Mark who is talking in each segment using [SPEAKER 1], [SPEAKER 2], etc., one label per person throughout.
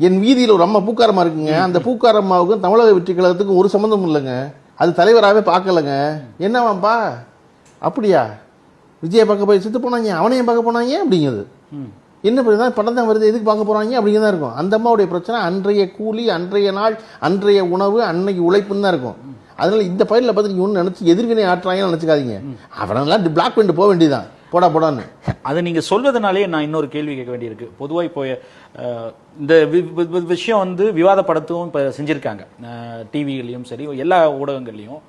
[SPEAKER 1] என் வீதியில் ஒரு அம்மா பூக்காரம்மா இருக்குங்க. அந்த பூக்காரம்மாவுக்கும் தமிழக வெற்றி கழகத்துக்கும் ஒரு சம்மந்தம் இல்லைங்க. அது தலைவராகவே பார்க்கலங்க. என்னவாப்பா அப்படியா? விஜயை பார்க்க போய் செத்து போனாங்க. அவனையும் பார்க்க போனாங்க? அப்படிங்குது.
[SPEAKER 2] ம்.
[SPEAKER 1] என்ன பண்ணுறது படம் தான் வருது. எதுக்கு பார்க்க போறாங்க? அப்படிங்க தான் இருக்கும். அந்த அம்மாவுடைய பிரச்சனை அன்றைய கூலி அன்றைய நாள் அன்றைய உணவு அன்னைக்கு உழைப்புன்னு தான் இருக்கும். அதனால இந்த பயிரில் பார்த்து நீங்க ஒன்று நினைச்சு எதிர்வினை ஆட்டுறாங்கன்னு நினைச்சுக்காதீங்க. அவனெல்லாம் பிளாக் பண்ணிட்டு போக வேண்டியதுதான். போடா போடான்னு.
[SPEAKER 2] அதை நீங்கள் சொல்வதனாலே நான் இன்னொரு கேள்வி கேட்க வேண்டியிருக்கு. பொதுவாக இப்போ இந்த வி- வி- விஷயம் வந்து விவாதப்படுத்தவும் இப்போ செஞ்சுருக்காங்க. டிவிகள்லையும் சரி எல்லா ஊடகங்கள்லையும்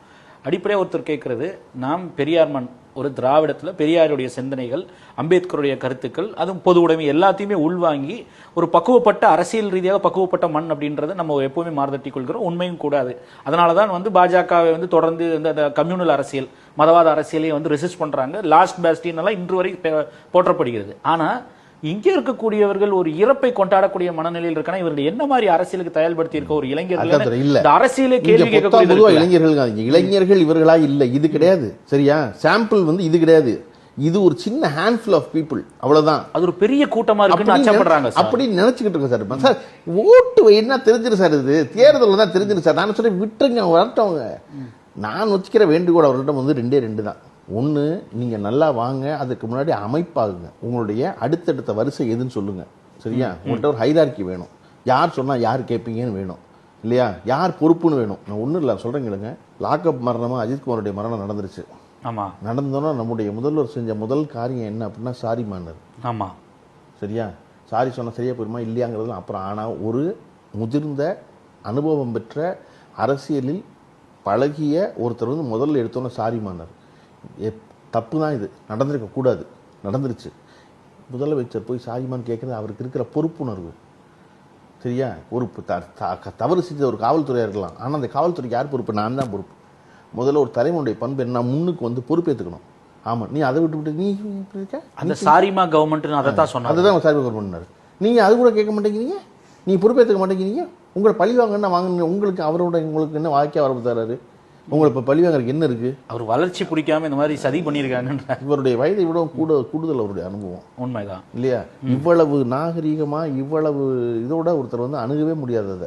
[SPEAKER 2] அடிப்படையாக ஒருத்தர் கேட்கறது நாம் பெரியார் மண் ஒரு திராவிடத்தில் பெரியாருடைய சிந்தனைகள் அம்பேத்கருடைய கருத்துக்கள் அதுவும் பொது உடைமை எல்லாத்தையுமே உள்வாங்கி ஒரு பக்குவப்பட்ட அரசியல் ரீதியாக பக்குவப்பட்ட மண் அப்படின்றத நம்ம எப்பவுமே மாறுதட்டி கொள்கிறோம். உண்மையும் கூடாது. அதனால தான் வந்து பாஜகவை வந்து தொடர்ந்து இந்த அந்த கம்யூனல் அரசியல் மதவாத அரசியலையும் வந்து ரெசிஸ்ட் பண்ணுறாங்க லாஸ்ட் பேஸ்டின் எல்லாம் இன்று வரை போற்றப்படுகிறது. ஆனால் இங்கே இருக்கக்கூடியவர்கள் ஒரு இறப்பை கொண்டாடக்கூடிய மனநிலையில் இருக்கானா? இவர்கள் என்ன மாதிரி அரசியலுக்கு தயார்படுத்தி இருக்க ஒரு இளைஞர்கள்
[SPEAKER 1] இல்ல.
[SPEAKER 2] அரசியலே கேள்வி இருக்குல்ல?
[SPEAKER 1] இளைஞர்கள் இளைஞர்கள் இவர்களா? இல்ல. இது கிடையாது. சரியா? சாம்பிள் வந்து இது கிடையாது. இது ஒரு சின்ன ஹேண்ட்ஃபுல் ஆஃப் பீப்புள் அவ்வளவுதான்.
[SPEAKER 2] அது ஒரு பெரிய கூட்டமா இருக்குன்னு அச்சப்படுறாங்க.
[SPEAKER 1] அப்படி நினைச்சுக்கிட்டு இருக்கோம் சார். சார் ஓட்டு என்ன தெரிஞ்சிரு சார் இது? தேர்தலில் தான் தெரிஞ்சிரு சார். நான் சொல்லி விட்டுருங்க. வரட்டவங்க நான் வச்சுக்கிற வேண்டுகோள் அவர்களிடம் வந்து ரெண்டே ரெண்டு தான். ஒன்று நீங்கள் நல்லா வாங்க அதுக்கு முன்னாடி அமைப்பாகுங்க. உங்களுடைய அடுத்தடுத்த வரிசை எதுன்னு சொல்லுங்க. சரியா? உங்கள்கிட்ட ஒரு ஹைரார்க்கி வேணும். யார் சொன்னால் யார் கேட்பீங்கன்னு வேணும். இல்லையா? யார் பொறுப்புன்னு வேணும். நான் ஒன்றும் இல்லை சொல்கிறேங்களுங்க லாக்அப் மரணமாக அஜித்குமாருடைய மரணம் நடந்துருச்சு.
[SPEAKER 2] ஆமா.
[SPEAKER 1] நடந்தோன்னா நம்முடைய முதல்வர் செஞ்ச முதல் காரியம் என்ன அப்படின்னா சாரி மாண்டர்
[SPEAKER 2] ஆமா.
[SPEAKER 1] சரியா? சாரி சொன்ன சரியா போயிருமா? இல்லையாங்கிறது அப்புறம் ஆனால் ஒரு முதிர்ந்த அனுபவம் பெற்ற அரசியலில் பழகிய ஒருத்தர் வந்து முதல்ல எடுத்தோன்னே சாரி மானார் தப்பு தான் இது. நடந்திருக்க கூடாது. நடந்துருச்சு. முதலமைச்சர் போய் சாரிமான் கேட்குறது அவருக்கு இருக்கிற பொறுப்புணர்வு. சரியா? ஒரு த- த- தவறு செஞ்ச ஒரு காவல்துறையாக இருக்கலாம். ஆனால் அந்த காவல்துறைக்கு யார் பொறுப்பு? நான் தான் பொறுப்பு. முதல்ல ஒரு தலைவனுடைய பண்பு என்ன? முன்னுக்கு வந்து பொறுப்பேற்றுக்கணும் ஆமாம் நீ அதை விட்டு விட்டு நீ இருக்க?
[SPEAKER 2] அந்த சாரிமா கவர்மெண்ட் அதை தான் சொன்னாங்க.
[SPEAKER 1] அதுதான் சார் பண்ணாரு நீங்க அது கூட கேட்க மாட்டேங்கிறீங்க? நீ பொறுப்பேற்றுக்க மாட்டேங்கிறீங்க? உங்களை பழி வாங்கன்னா வாங்க உங்களுக்கு அவரோட உங்களுக்கு என்ன வாக்கியா வரப்பு தராரு உங்களை இப்போ பழி வாங்குறதுக்கு என்ன இருக்கு?
[SPEAKER 2] அவர் வளர்ச்சி பிடிக்காம இந்த மாதிரி சதி பண்ணியிருக்காங்கன்ற
[SPEAKER 1] இவருடைய வயதை விட கூட கூடுதல் அவருடைய அனுபவம்.
[SPEAKER 2] உண்மைதான்.
[SPEAKER 1] இல்லையா? இவ்வளவு நாகரீகமா இவ்வளவு இதோட ஒருத்தர் வந்து அணுகவே முடியாததை.